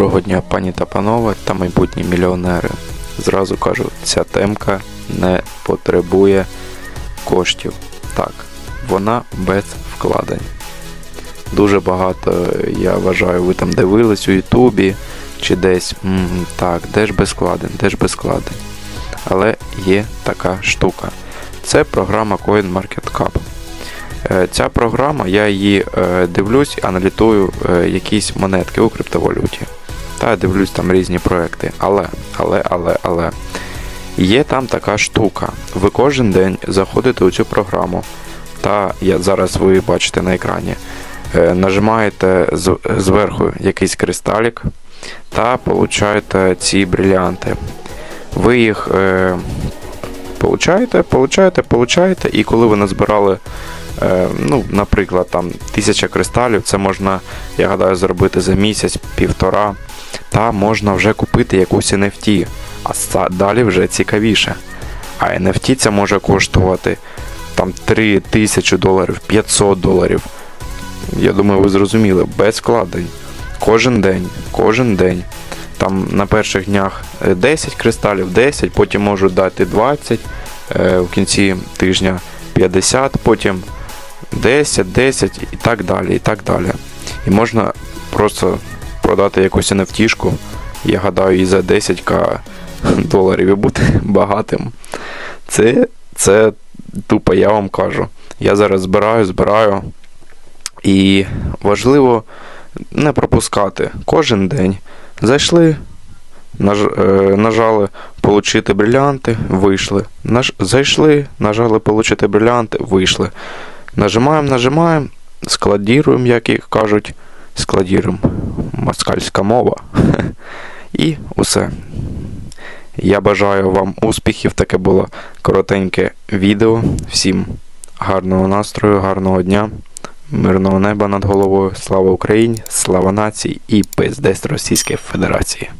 Доброго дня, пані та панове та майбутні мільйонери. Зразу кажу, ця темка не потребує коштів. Так, вона без вкладень. Дуже багато, я вважаю, ви там дивились у Ютубі чи десь. м, так, де ж без вкладень, де ж без вкладень. Але є така штука. Це програма CoinMarketCap. Е, Ця програма, я її е, дивлюсь, аналітую е, якісь монетки у криптовалюті. Та дивлюсь там різні проекти. Але, але, але, але. Є там така штука. Ви кожен день заходите у цю програму, та я зараз ви бачите на екрані. е, Нажимаєте зверху якийсь кристалік та получаєте ці брилянти. Ви їх е, получаєте, получаєте, получаєте, і коли ви назбирали Е, ну, наприклад, там тисяча кристалів, це можна, я гадаю, зробити за місяць, півтора. Та можна вже купити якусь NFT, а далі вже цікавіше. А NFT це може коштувати там 3 тисячі доларів, 500 доларів. Я думаю, ви зрозуміли, без вкладень. Кожен день, кожен день. Там на перших днях е, 10 кристалів, 10, потім можуть дати 20, е, в кінці тижня 50, потім 10, 10 і так далі, і так далі. І можна просто продати якусь NFT-шку, я гадаю, і за 10к доларів і бути багатим. Це, це тупо, я вам кажу. Я зараз збираю, збираю. І важливо не пропускати кожен день. Зайшли, наж, е, нажали Получити брилянти, вийшли. Наж, зайшли, нажали Получити брилянти, вийшли. Нажимаємо, нажимаємо, складіруємо, як їх кажуть, складіруємо. Москальська мова. І усе. Я бажаю вам успіхів. Таке було коротеньке відео. Всім гарного настрою, гарного дня, мирного неба над головою. Слава Україні, слава нації і пиздець Російської Федерації.